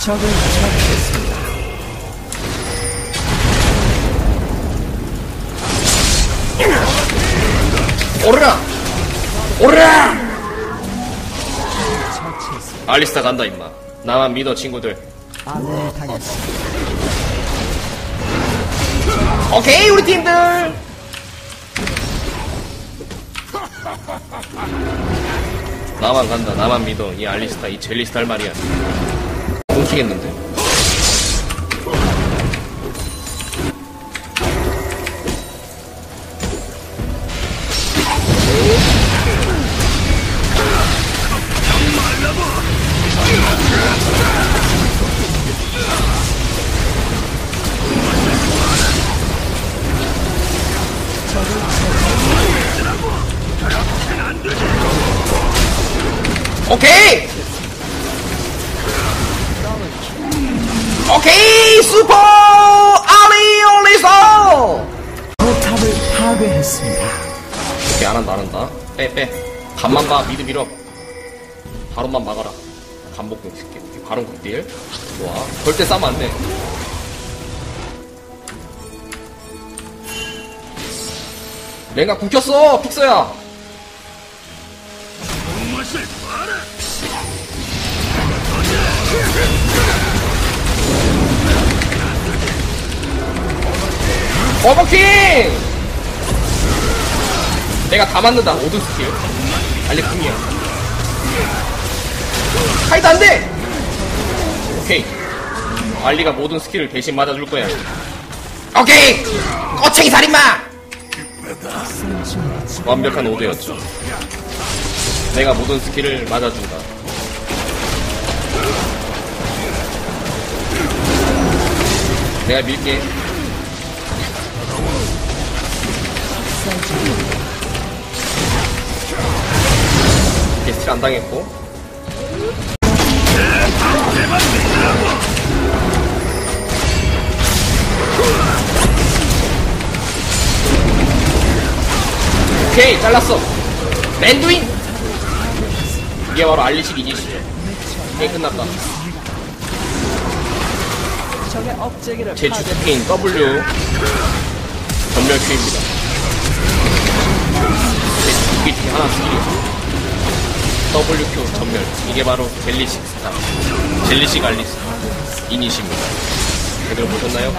적을 처치했습니다. 오르라! 오르라! 알리스타 간다 임마 나만 믿어 친구들 아군이 당했습니다. 오케이 우리 팀들 나만 간다 나만 믿어 이 알리스타 이 젤리스타 할 말이야 뭉치겠는데? 오케이 오케이 슈퍼 아리 올리소! 포탑을 파괴했습니다. 오케이 안 한다 안 한다. 빼빼. 간만 봐 미드 밀어. 바론만 막아라. 반복공 쓸게 바론 극딜. 좋아. 절대 싸면 안돼 랭가 굶겼어 픽서야 버버킹! 내가 다 맞는다 모든 스킬 알리 궁이야 카이드 안 돼! 오케이 알리가 모든 스킬을 대신 맞아줄 거야 오케이! 꼬챙이 살인마! 완벽한 오더였죠 내가 모든 스킬을 맞아준다 내가 밀게 게스트를 안 당했고. 오케이 잘랐어. 랜두인! 이게 바로 알리식 이지시죠 게임 끝났다. 적의 업체기를 제 파괴. 주스페인 W. 전멸 Q입니다 중에 하나 스킬이에요 WQ 전멸. 이게 바로 젤리식 스타 젤리식 알리스 이니시입니다. 제대로 보셨나요?